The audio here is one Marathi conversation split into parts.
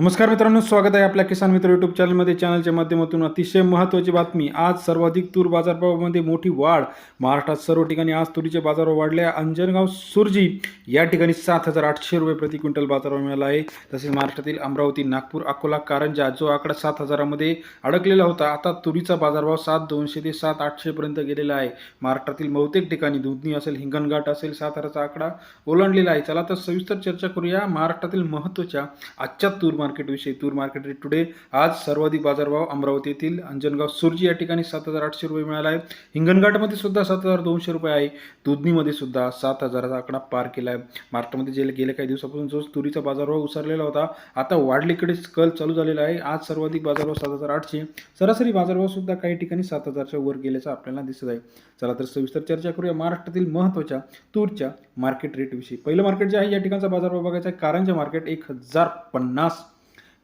नमस्कार मित्रांनो स्वागत आहे आपल्या किसान मित्र युट्यूब चॅनलमध्ये चॅनलच्या माध्यमातून अतिशय महत्त्वाची बातमी. आज सर्वाधिक तूर बाजारभावामध्ये मोठी वाढ. महाराष्ट्रात सर्व ठिकाणी आज तुरीचे बाजार वाढले आहे. अंजनगाव सुरजी या ठिकाणी सात हजार आठशे रुपये प्रति क्विंटल बाजारभाव मिळाला आहे. तसेच महाराष्ट्रातील अमरावती नागपूर अकोला कारंजा जो आकडा सात हजारामध्ये अडकलेला होता आता तुरीचा बाजारभाव सात दोनशे ते सात आठशेपर्यंत गेलेला आहे. महाराष्ट्रातील बहुतेक ठिकाणी दुधनी असेल हिंगणघाट असेल साताराचा आकडा ओलांडलेला आहे. चला तर सविस्तर चर्चा करूया. महाराष्ट्रातील महत्त्वाच्या आजच्या तूर मार्केटविषयी तूर मार्केट रेट टुडे आज सर्वाधिक बाजारभाव अमरावती येथील अंजनगाव सुरजी या ठिकाणी सात हजार आठशे रुपये मिळाला आहे. हिंगणघाटमध्ये सुद्धा सात हजार दोनशे रुपये आहे. दुधनीमध्ये सुद्धा सात हजाराचा आकडा पार केला आहे. महाराष्ट्रामध्ये जे गेल्या काही दिवसापासून जो तुरीचा बाजारभाव उसरलेला होता आता वाढलीकडे कल चालू झालेला आहे. आज सर्वाधिक बाजारभाव सात हजार आठशे. सरासरी बाजारभाव सुद्धा काही ठिकाणी सात हजारच्या वर गेल्याचं आपल्याला दिसत आहे. चला तर सविस्तर चर्चा करूया महाराष्ट्रातील महत्त्वाच्या तूरच्या मार्केट रेटविषयी पहिलं मार्केट जे आहे या ठिकाणचा बाजारभाव बघायचा आहे. कारंजा मार्केट एक हजार पन्नास.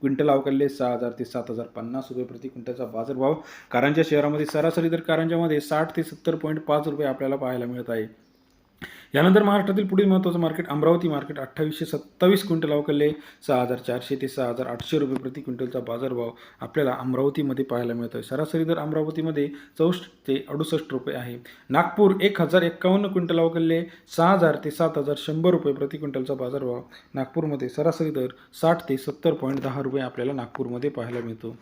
क्विंटल अवकाळले सहा हजार ते सात हजार पन्नास रुपये प्रति क्विंटलचा बाजारभाव. कारंजा शहरामध्ये सरासरी दर कारंजामध्ये साठ ते सत्तर पॉईंट पाच रुपये आपल्याला पाहायला मिळत आहे. यानंतर महाराष्ट्रातील पुढील महत्त्वाचं मार्केट अमरावती मार्केट अठ्ठावीसशे सत्तावीस क्विंटल अवकलले. सहा हजार चारशे ते सहा हजार आठशे रुपये प्रति क्विंटलचा बाजारभाव आपल्याला अमरावतीमध्ये पाहायला मिळतो आहे सरासरी दर अमरावतीमध्ये चौसष्ट ते अडुसष्ट रुपये आहे. नागपूर एक हजार एक्कावन्न क्विंटल अवकलले. सहा हजार ते सात हजार शंभर रुपये प्रति क्विंटलचा बाजारभाव नागपूरमध्ये सरासरी दर साठ ते सत्तर पॉईंट दहा रुपये आपल्याला नागपूरमध्ये पाहायला मिळतो.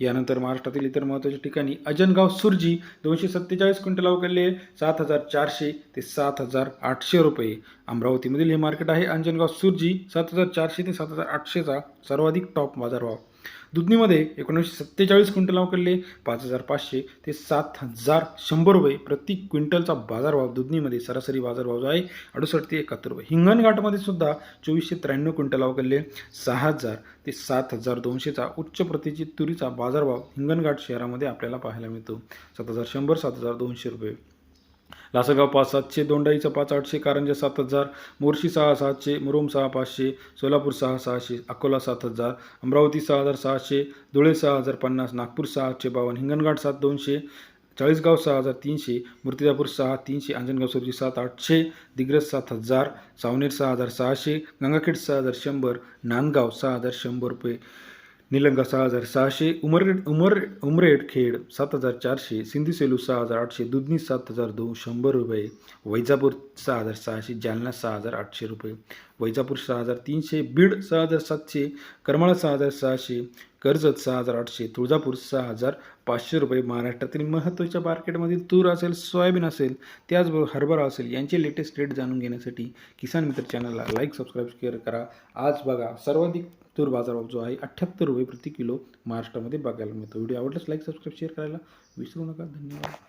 यानंतर महाराष्ट्रातील इतर महत्त्वाच्या ठिकाणी अजनगाव सुरजी दोनशे सत्तेचाळीस क्विंटल अवकलले. सात हजार चारशे ते सात हजार आठशे रुपये. अमरावतीमधील हे मार्केट आहे. अंजनगाव सुरजी सात हजार चारशे ते सात हजार आठशेचा सर्वाधिक टॉप बाजारभाव. दुधनीमध्ये एकोणीसशे सत्तेचाळीस क्विंटल अवकडले पाच हजार पाचशे ते सात हजार शंभर रुपये प्रति क्विंटलचा बाजारभाव दुधनीमध्ये सरासरी बाजारभाव जो आहे अडुसष्ट ते एकाहत्तर रुपये. हिंगणघाटमध्ये सुद्धा चोवीसशे त्र्याण्णव क्विंटल अवकडले सहा हजार ते सात हजार दोनशेचा उच्च प्रतीची तुरीचा बाजारभाव हिंगणघाट शहरामध्ये आपल्याला पाहायला मिळतो. सात हजार शंभर सात हजार दोनशे रुपये. लासलगाव पाच सातशे दोंडाईचं पाच आठशे कारंजा सात हजार मोर्शी सहा सातशे मुरुम सहा पाचशे सोलापूर सहा सहाशे अकोला सात हजार अमरावती सहा हजार सहाशे धुळे सहा हजार पन्नास नागपूर सहा आठशे बावन्न हिंगणघाट सात दोनशे चाळीसगाव सहा हजार तीनशे मूर्तिजापूर सहा तीनशे अंजनगाव सुरजी सात आठशे दिग्रज सात हजार सावनेर सहा हजार सहाशे गंगाखेड सहा हजार शंभर नांदगाव सहा हजार शंभर रुपये. निलंगा सहा हजार सहाशे उमरेड उमर उमरेड खेड सात हजार चारशे सिंधी सेलू सहा हजार आठशे दुधनी सात हजार दोन शंभर रुपये वैजापूर सहा हजार सहाशे जालना सहा हजार आठशे रुपये वैजापूर सहा हजार तीनशे बीड सहा हजार सातशे करमाळा सहा हजार सहाशे कर्जत सहा हजार आठशे तुळजापूर सहा हजार पाचशे रुपये महाराष्ट्रातील महत्त्वाच्या मार्केटमधील तूर असेल सोयाबीन असेल त्याचबरोबर हरभरा असेल यांचे लेटेस्ट रेट जाणून घेण्यासाठी किसान मित्र चॅनलला लाईक सबस्क्राईब शेअर करा. आज बघा सर्वाधिक तूर बाजारभाव जो आहे अठ्ठ्याहत्तर रुपये प्रति किलो महाराष्ट्रामध्ये बघायला मिळतो. व्हिडिओ आवडल्यास लाईक सबस्क्राईब शेअर करायला विसरू नका. धन्यवाद.